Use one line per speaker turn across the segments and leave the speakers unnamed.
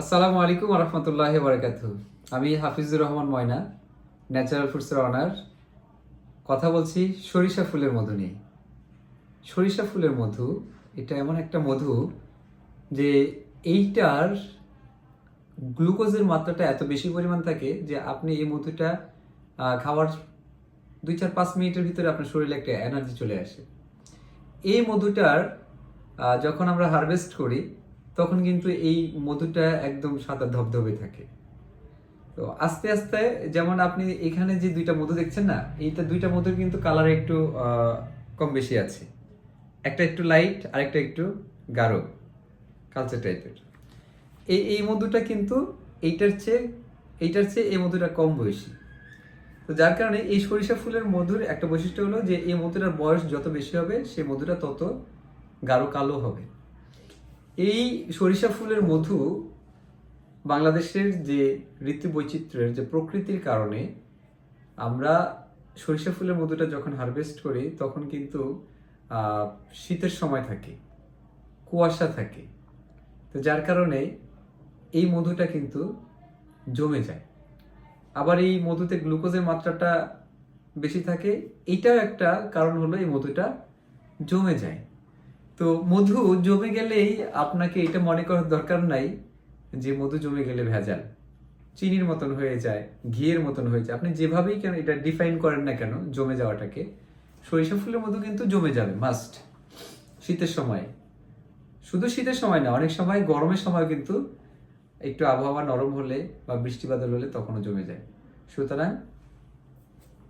আসসালামু আলাইকুম রহমতুল্লাহ বারকাত আমি হাফিজুর রহমান ময়না ন্যাচারাল ফুডসের অনার কথা বলছি সরিষা ফুলের মধু নিয়ে। সরিষা ফুলের মধু, এটা এমন একটা মধু যে এইটার গ্লুকোজের মাত্রাটা এত বেশি পরিমাণ থাকে যে আপনি এই মধুটা খাওয়ার দুই চার পাঁচ মিনিটের ভিতরে আপনার শরীরে একটা এনার্জি চলে আসে। এই মধুটার যখন আমরা হারভেস্ট করি তখন কিন্তু এই মধুটা একদম সাদা ধবধবে থাকে। তো আস্তে আস্তে যেমন আপনি এখানে যে দুইটা মধু দেখছেন না, এইটা দুইটা মধুর কিন্তু কালার একটু কম বেশি আছে। একটা একটু লাইট আর একটা একটু গাঢ় কালচার টাইপের এই এই মধুটা কিন্তু এইটার চেয়ে এইটার চেয়ে এই মধুটা কম বয়সী। তো যার কারণে এই সরিষা ফুলের মধুর একটা বৈশিষ্ট্য হলো যে, এই মধুটার বয়স যত বেশি হবে সেই মধুটা তত গাঢ় কালো হবে। এই সরিষা ফুলের মধু বাংলাদেশের যে ঋতু বৈচিত্র্যের যে প্রকৃতির কারণে আমরা সরিষা ফুলের মধুটা যখন হারভেস্ট করি, তখন কিন্তু শীতের সময় থাকে, কুয়াশা থাকে। তো যার কারণে এই মধুটা কিন্তু জমে যায়। আবার এই মধুতে গ্লুকোজের মাত্রাটা বেশি থাকে এইটাও একটা কারণ হলো এই মধুটা জমে যায়। তো মধু জমে গেলেই আপনাকে এটা মনে করার দরকার নাই যে মধু জমে গেলে ভেজাল। চিনির মতন হয়ে যায়, ঘিয়ের মতন হয়ে যায়। আপনি যেভাবেই কেন এটা ডিফাইন করেন না কেন জমে যাওয়াটাকে, সরিষা ফুলের মধু কিন্তু জমে যাবে মাস্ট শীতের সময়। শুধু শীতের সময় না, অনেক সময় গরমের সময় কিন্তু একটু আবহাওয়া নরম হলে বা বৃষ্টি বাদল হলে তখনও জমে যায়। সুতরাং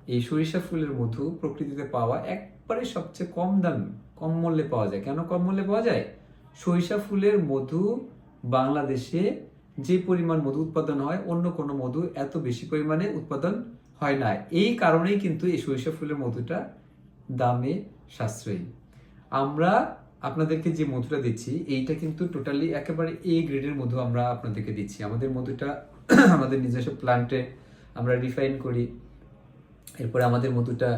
এই সরিষা ফুলের মধু প্রকৃতিতে পাওয়া একবারে সবচেয়ে কম দাম, কম মূল্যে পাওয়া যায়। কেন কম মূল্যে পাওয়া যায়? সরিষা ফুলের মধু বাংলাদেশে যে পরিমাণ মধু উৎপাদন হয়, অন্য কোনো মধু এত বেশি পরিমাণে উৎপাদন হয় না। এই কারণেই কিন্তু এই সরিষা ফুলের মধুটা দামে সাশ্রয়ী। আমরা আপনাদেরকে যে মধুটা দিচ্ছি, এইটা কিন্তু টোটালি একেবারে এ গ্রেডের মধু আমরা আপনাদেরকে দিচ্ছি। আমাদের মধুটা আমাদের নিজস্ব প্লান্টে আমরা রিফাইন করি। এরপরে আমাদের মধুটা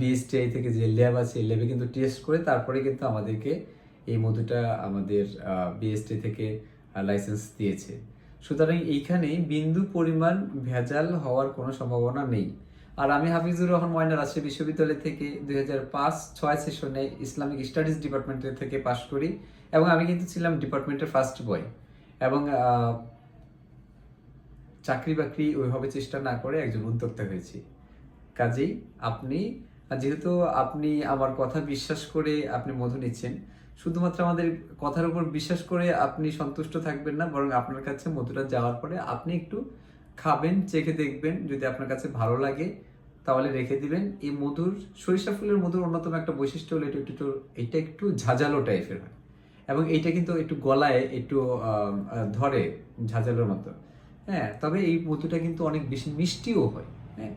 বিএসটিআই থেকে যে ল্যাব আছে ল্যাবে কিন্তু টেস্ট করে তারপরে কিন্তু আমাদেরকে এই মধুটা আমাদের বিএসটি থেকে লাইসেন্স দিয়েছে। সুতরাং এইখানে বিন্দু পরিমাণ ভেজাল হওয়ার কোনো সম্ভাবনা নেই। আর আমি হাফিজুর রহমান ময়না রাজশাহী বিশ্ববিদ্যালয় থেকে দুই হাজার পাঁচ, ছয় সেশনে ইসলামিক স্টাডিজ ডিপার্টমেন্টের থেকে পাশ করি এবং আমি কিন্তু ছিলাম ডিপার্টমেন্টের ফার্স্ট বয় এবং চাকরি বাকরি ওইভাবে চেষ্টা না করে একজন উদ্যোক্তা হয়েছি। কাজেই আপনি যেহেতু আপনি আমার কথা বিশ্বাস করে আপনি মধু নিচ্ছেন, শুধুমাত্র আমাদের কথার উপর বিশ্বাস করে আপনি সন্তুষ্ট থাকবেন না, বরং আপনার কাছে মধুটা যাওয়ার পরে আপনি একটু খাবেন, চেখে দেখবেন, যদি আপনার কাছে ভালো লাগে, তাহলে রেখে দিবেন। এই মধুর, সরিষা ফুলের মধুর অন্যতম একটা বৈশিষ্ট্য হলো এটা একটু এটা একটু ঝাঁঝালো টাইপের হয়। এবং এইটা কিন্তু একটু গলায় একটু ধরে ঝাঁঝালোর মতো। হ্যাঁ তবে এই মধুটা কিন্তু অনেক বেশি মিষ্টিও হয় হ্যাঁ।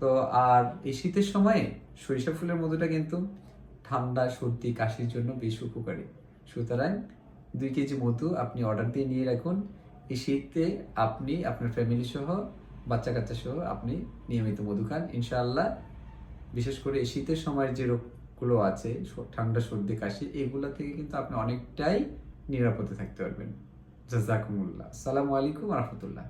তো আর এই শীতের সময়ে সরিষা ফুলের মধুটা কিন্তু ঠান্ডা, সর্দি, কাশির জন্য বেশ উপকারী। সুতরাং দুই কেজি মধু আপনি অর্ডার দিয়ে নিয়ে রাখুন। এই শীতে আপনি, আপনার ফ্যামিলি সহ বাচ্চা কাচ্চা সহ আপনি নিয়মিত মধু খান। ইনশাআল্লাহ, বিশেষ করে এই শীতের সময়ের যে রোগগুলো আছে ঠান্ডা, সর্দি, কাশি, এগুলো থেকে কিন্তু আপনি অনেকটাই নিরাপদে থাকতে পারবেন। জাজাকুমুল্লাহ আসসালামু আলাইকুম রহমতুল্লাহ।